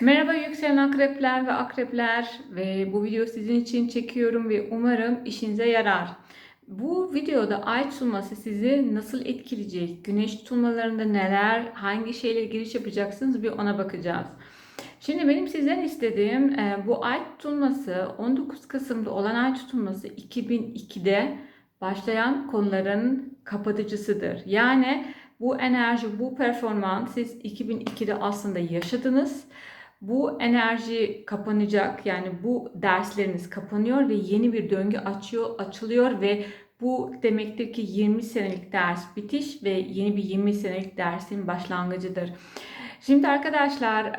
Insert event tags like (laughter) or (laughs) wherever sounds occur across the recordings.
Merhaba yükselen akrepler ve akrepler ve bu video sizin için çekiyorum ve umarım işinize yarar. Bu videoda ay tutulması sizi nasıl etkileyecek, güneş tutulmalarında neler, hangi şeylere giriş yapacaksınız bir ona bakacağız. Şimdi benim sizden istediğim e, bu ay tutulması 19 Kasım'da olan ay tutulması 2002'de başlayan konuların kapatıcısıdır. Yani bu enerji, bu performans siz 2002'de aslında yaşadınız. Bu enerji kapanacak. Yani bu dersleriniz kapanıyor ve yeni bir döngü açıyor, açılıyor ve bu demektir ki 20 senelik ders bitiş ve yeni bir 20 senelik dersin başlangıcıdır. Şimdi arkadaşlar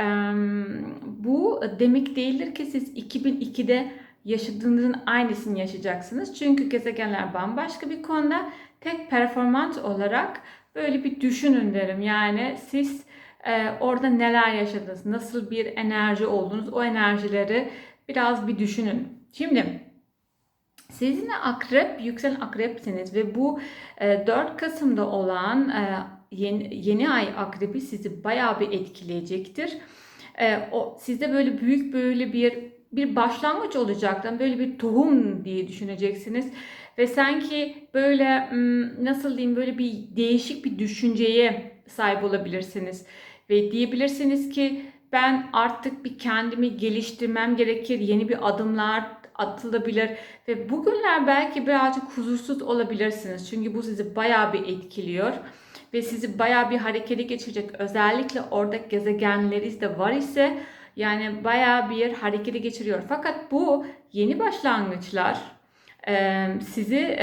bu demek değildir ki siz 2002'de yaşadığınızın aynısını yaşayacaksınız. Çünkü gezegenler bambaşka bir konuda tek performans olarak böyle bir düşünün derim. Yani siz e, orada neler yaşadınız, nasıl bir enerji oldunuz, o enerjileri biraz bir düşünün. Şimdi sizin akrep, yükselen akrepsiniz ve bu e, 4 Kasım'da olan e, yeni, yeni ay akrebi sizi bayağı bir etkileyecektir. E, o sizde böyle büyük böyle bir bir başlangıç olacaktır. Böyle bir tohum diye düşüneceksiniz ve sanki böyle nasıl diyeyim böyle bir değişik bir düşünceye sahip olabilirsiniz ve diyebilirsiniz ki ben artık bir kendimi geliştirmem gerekir. Yeni bir adımlar atılabilir ve bugünler belki birazcık huzursuz olabilirsiniz. Çünkü bu sizi bayağı bir etkiliyor ve sizi bayağı bir harekete geçirecek. Özellikle orada gezegenleriniz de var ise yani bayağı bir harekete geçiriyor. Fakat bu yeni başlangıçlar sizi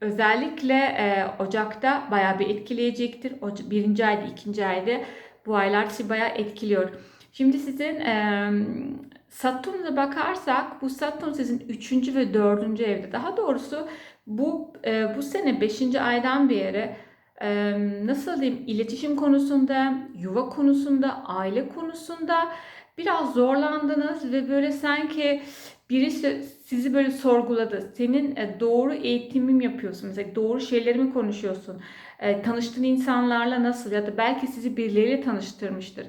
özellikle Ocak'ta bayağı bir etkileyecektir. Birinci ayda, ikinci ayda bu aylar sizi bayağı etkiliyor. Şimdi sizin e, Satürn'e bakarsak bu Satürn sizin 3. ve 4. evde. Daha doğrusu bu e, bu sene 5. aydan beri e, nasıl diyeyim iletişim konusunda, yuva konusunda, aile konusunda biraz zorlandınız ve böyle sanki birisi sizi böyle sorguladı. Senin e, doğru eğitimim yapıyorsun. Mesela doğru şeyleri mi konuşuyorsun? E, tanıştığın insanlarla nasıl ya da belki sizi birileriyle tanıştırmıştır.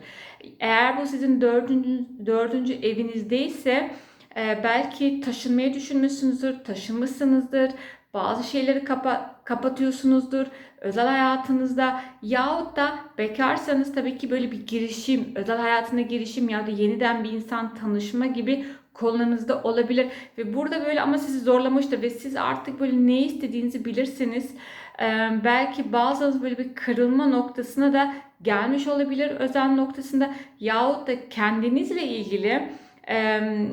Eğer bu sizin dördüncü, dördüncü evinizdeyse e, belki taşınmayı düşünmüşsünüzdür, taşınmışsınızdır. Bazı şeyleri kapa kapatıyorsunuzdur özel hayatınızda yahut da bekarsanız tabii ki böyle bir girişim, özel hayatına girişim ya da yeniden bir insan tanışma gibi konularınızda olabilir ve burada böyle ama sizi zorlamıştır ve siz artık böyle ne istediğinizi bilirsiniz. Ee, belki bazılarınız böyle bir kırılma noktasına da gelmiş olabilir özel noktasında yahut da kendinizle ilgili e,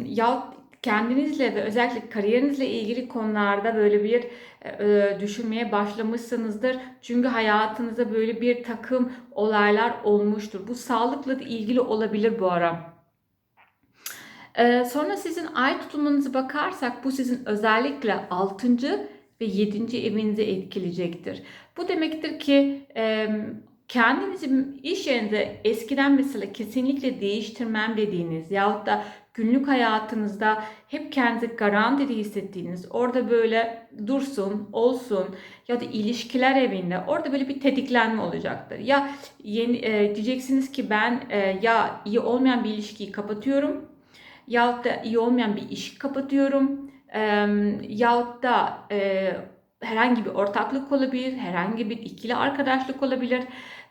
yahut kendinizle ve özellikle kariyerinizle ilgili konularda böyle bir e, düşünmeye başlamışsınızdır. Çünkü hayatınızda böyle bir takım olaylar olmuştur. Bu sağlıkla ilgili olabilir bu ara. E, sonra sizin ay tutulmanızı bakarsak bu sizin özellikle 6. ve 7. evinizi etkileyecektir. Bu demektir ki e, kendinizi iş yerinde eskiden mesela kesinlikle değiştirmem dediğiniz yahut da günlük hayatınızda hep kendi garantili hissettiğiniz, orada böyle dursun, olsun ya da ilişkiler evinde orada böyle bir tetiklenme olacaktır. Ya yeni, e, diyeceksiniz ki ben e, ya iyi olmayan bir ilişkiyi kapatıyorum yahut da iyi olmayan bir iş kapatıyorum e, yahut da e, herhangi bir ortaklık olabilir, herhangi bir ikili arkadaşlık olabilir.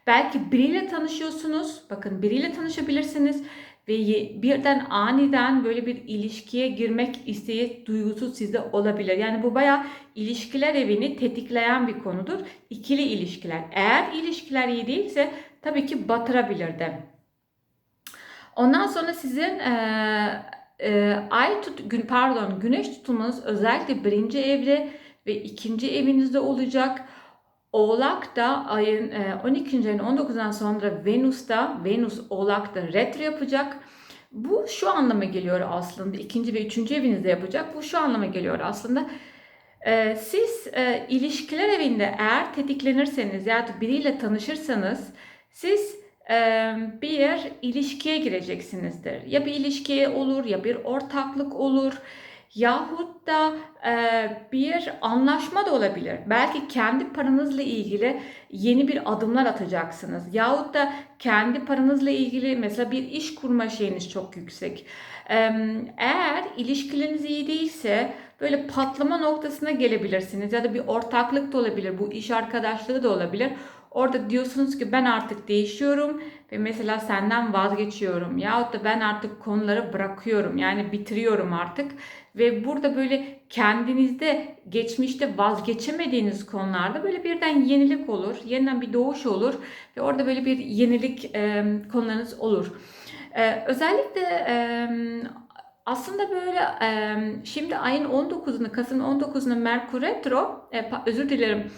Belki biriyle tanışıyorsunuz. Bakın biriyle tanışabilirsiniz ve birden aniden böyle bir ilişkiye girmek isteği duygusu sizde olabilir. Yani bu baya ilişkiler evini tetikleyen bir konudur. İkili ilişkiler. Eğer ilişkiler iyi değilse tabii ki batırabilir de. Ondan sonra sizin e, e, ay tut gün pardon güneş tutulmanız özellikle birinci evde ve ikinci evinizde olacak. Oğlak da ayın 12. E, ayın 19'dan sonra Venüs'ta, Venüs Oğlak'ta retro yapacak. Bu şu anlama geliyor aslında. ikinci ve üçüncü evinizde yapacak. Bu şu anlama geliyor aslında. E, siz e, ilişkiler evinde eğer tetiklenirseniz ya da biriyle tanışırsanız siz bir ilişkiye gireceksinizdir. Ya bir ilişkiye olur ya bir ortaklık olur Yahut da e, bir anlaşma da olabilir. Belki kendi paranızla ilgili yeni bir adımlar atacaksınız. Yahut da kendi paranızla ilgili mesela bir iş kurma şeyiniz çok yüksek. E, eğer ilişkileriniz iyi değilse böyle patlama noktasına gelebilirsiniz ya da bir ortaklık da olabilir. Bu iş arkadaşlığı da olabilir. Orada diyorsunuz ki ben artık değişiyorum ve mesela senden vazgeçiyorum. yahut da ben artık konuları bırakıyorum. yani bitiriyorum artık. Ve burada böyle kendinizde geçmişte vazgeçemediğiniz konularda böyle birden yenilik olur, yeniden bir doğuş olur ve orada böyle bir yenilik e, konularınız olur. E, özellikle e, aslında böyle e, şimdi ayın 19'unu Kasım 19'unu Merkür Retro, e, özür dilerim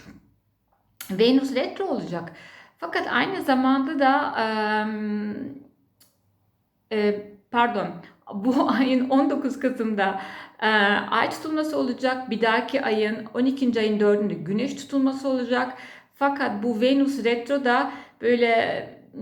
Venüs retro olacak. Fakat aynı zamanda da e, e, pardon bu (laughs) ayın 19 Kasım'da e, ay tutulması olacak. Bir dahaki ayın 12. ayın 4'ünde güneş tutulması olacak. Fakat bu Venüs retro da böyle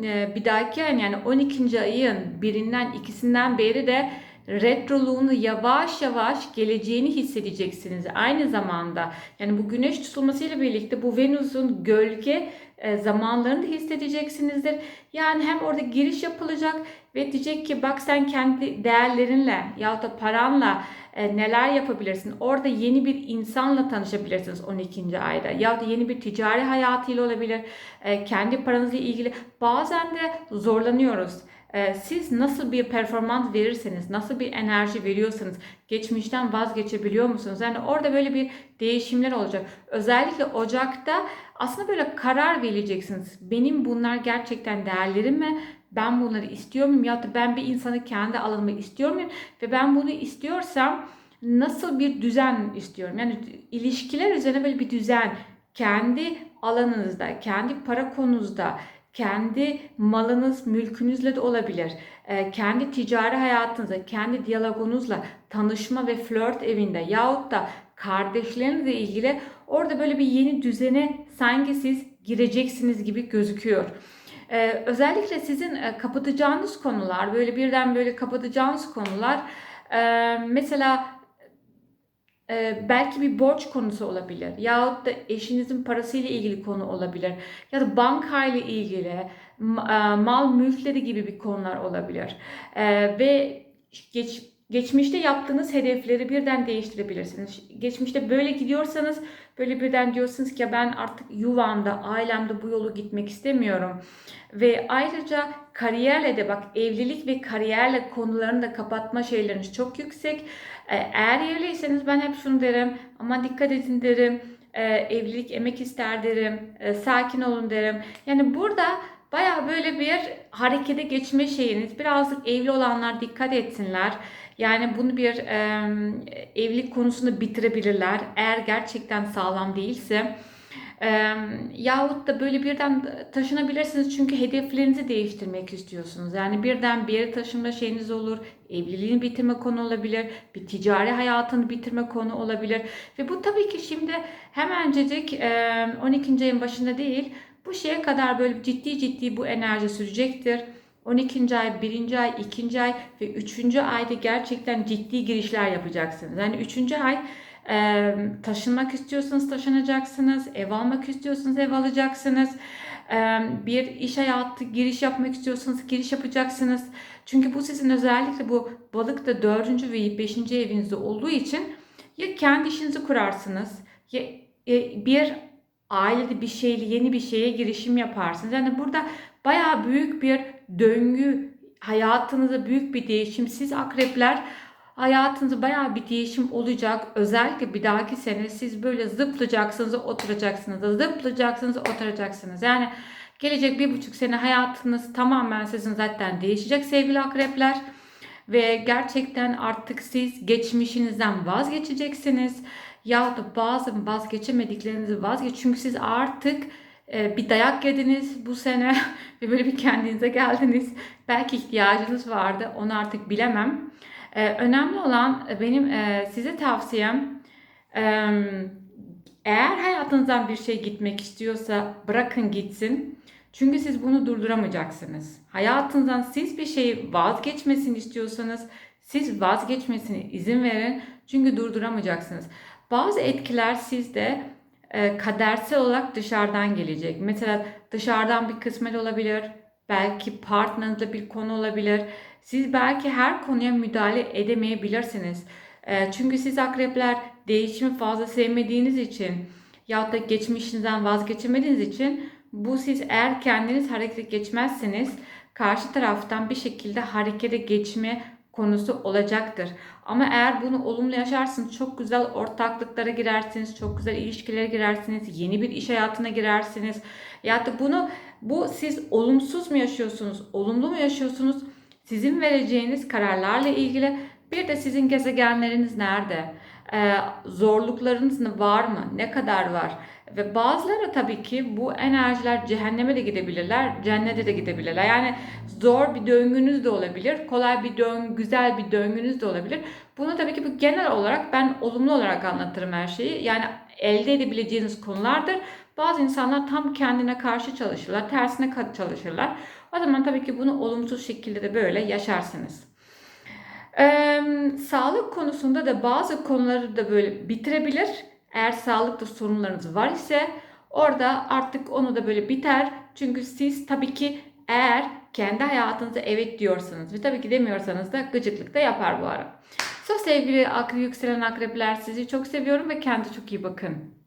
e, bir dahaki ayın yani 12. ayın birinden ikisinden beri de retroluğunu yavaş yavaş geleceğini hissedeceksiniz. Aynı zamanda yani bu güneş tutulmasıyla birlikte bu Venüs'ün gölge e, zamanlarını da hissedeceksinizdir. Yani hem orada giriş yapılacak ve diyecek ki bak sen kendi değerlerinle ya da paranla e, neler yapabilirsin. Orada yeni bir insanla tanışabilirsiniz 12. ayda. Ya da yeni bir ticari hayatıyla olabilir. E, kendi paranızla ilgili. Bazen de zorlanıyoruz. Ee, siz nasıl bir performans verirseniz, nasıl bir enerji veriyorsanız geçmişten vazgeçebiliyor musunuz? Yani orada böyle bir değişimler olacak. Özellikle Ocak'ta aslında böyle karar vereceksiniz. Benim bunlar gerçekten değerlerim mi? Ben bunları istiyor muyum? Ya da ben bir insanı kendi alanıma istiyor muyum? Ve ben bunu istiyorsam nasıl bir düzen istiyorum? Yani ilişkiler üzerine böyle bir düzen kendi alanınızda, kendi para konunuzda, kendi malınız, mülkünüzle de olabilir. E, kendi ticari hayatınızda, kendi diyalogunuzla tanışma ve flört evinde yahut da kardeşlerinizle ilgili orada böyle bir yeni düzene sanki siz gireceksiniz gibi gözüküyor. Ee, özellikle sizin e, kapatacağınız konular, böyle birden böyle kapatacağınız konular, e, mesela ee, belki bir borç konusu olabilir. Yahut da eşinizin parasıyla ilgili konu olabilir. Ya da bankayla ilgili, e, mal mülkleri gibi bir konular olabilir. Ee, ve geç, geçmişte yaptığınız hedefleri birden değiştirebilirsiniz. Geçmişte böyle gidiyorsanız böyle birden diyorsunuz ki ben artık yuvamda, ailemde bu yolu gitmek istemiyorum. Ve ayrıca kariyerle de bak evlilik ve kariyerle konularını da kapatma şeyleriniz çok yüksek. E, eğer evliyseniz ben hep şunu derim ama dikkat edin derim. E, evlilik emek ister derim. E, sakin olun derim. Yani burada baya böyle bir harekete geçme şeyiniz. Birazcık evli olanlar dikkat etsinler. Yani bunu bir e, evlilik konusunu bitirebilirler. Eğer gerçekten sağlam değilse. E, yahut da böyle birden taşınabilirsiniz çünkü hedeflerinizi değiştirmek istiyorsunuz. Yani birden bir yere taşınma şeyiniz olur, evliliğini bitirme konu olabilir, bir ticari hayatını bitirme konu olabilir. Ve bu tabii ki şimdi hemencecik e, 12. ayın başında değil, bu şeye kadar böyle ciddi ciddi bu enerji sürecektir. 12. ay, 1. ay, 2. ay ve 3. ayda gerçekten ciddi girişler yapacaksınız. Yani 3. ay taşınmak istiyorsanız taşınacaksınız, ev almak istiyorsanız ev alacaksınız. Bir iş hayatı giriş yapmak istiyorsanız giriş yapacaksınız. Çünkü bu sizin özellikle bu balık da 4. ve 5. evinizde olduğu için ya kendi işinizi kurarsınız ya e, bir ailede bir şeyle yeni bir şeye girişim yaparsınız. Yani burada baya büyük bir döngü, hayatınızda büyük bir değişim. Siz akrepler hayatınızda baya bir değişim olacak. Özellikle bir dahaki sene siz böyle zıplayacaksınız, oturacaksınız, zıplayacaksınız, oturacaksınız. Yani gelecek bir buçuk sene hayatınız tamamen sizin zaten değişecek sevgili akrepler. Ve gerçekten artık siz geçmişinizden vazgeçeceksiniz. Ya da bazı vazgeçemediklerinizi vazgeç. Çünkü siz artık bir dayak yediniz bu sene (laughs) ve böyle bir kendinize geldiniz. Belki ihtiyacınız vardı. Onu artık bilemem. Ee, önemli olan e, benim e, size tavsiyem e, eğer hayatınızdan bir şey gitmek istiyorsa bırakın gitsin. Çünkü siz bunu durduramayacaksınız. Hayatınızdan siz bir şeyi vazgeçmesini istiyorsanız siz vazgeçmesine izin verin. Çünkü durduramayacaksınız. Bazı etkiler sizde e, kadersel olarak dışarıdan gelecek. Mesela dışarıdan bir kısmet olabilir. Belki partnerinizle bir konu olabilir. Siz belki her konuya müdahale edemeyebilirsiniz. E, çünkü siz akrepler değişimi fazla sevmediğiniz için ya da geçmişinizden vazgeçemediğiniz için bu siz eğer kendiniz harekete geçmezseniz karşı taraftan bir şekilde harekete geçme konusu olacaktır. Ama eğer bunu olumlu yaşarsınız çok güzel ortaklıklara girersiniz, çok güzel ilişkilere girersiniz, yeni bir iş hayatına girersiniz. Ya da bunu bu siz olumsuz mu yaşıyorsunuz, olumlu mu yaşıyorsunuz? Sizin vereceğiniz kararlarla ilgili bir de sizin gezegenleriniz nerede? Ee, zorluklarınız var mı? Ne kadar var? Ve bazıları tabii ki bu enerjiler cehenneme de gidebilirler, cennete de gidebilirler. Yani zor bir döngünüz de olabilir, kolay bir döngü, güzel bir döngünüz de olabilir. Bunu tabii ki bu genel olarak ben olumlu olarak anlatırım her şeyi. Yani elde edebileceğiniz konulardır. Bazı insanlar tam kendine karşı çalışırlar, tersine çalışırlar. O zaman tabii ki bunu olumsuz şekilde de böyle yaşarsınız. Sağlık konusunda da bazı konuları da böyle bitirebilir. Eğer sağlıkta sorunlarınız var ise orada artık onu da böyle biter. Çünkü siz tabii ki eğer kendi hayatınıza evet diyorsanız ve tabii ki demiyorsanız da gıcıklık da yapar bu ara. So sevgili akre yükselen akrepler sizi çok seviyorum ve kendi çok iyi bakın.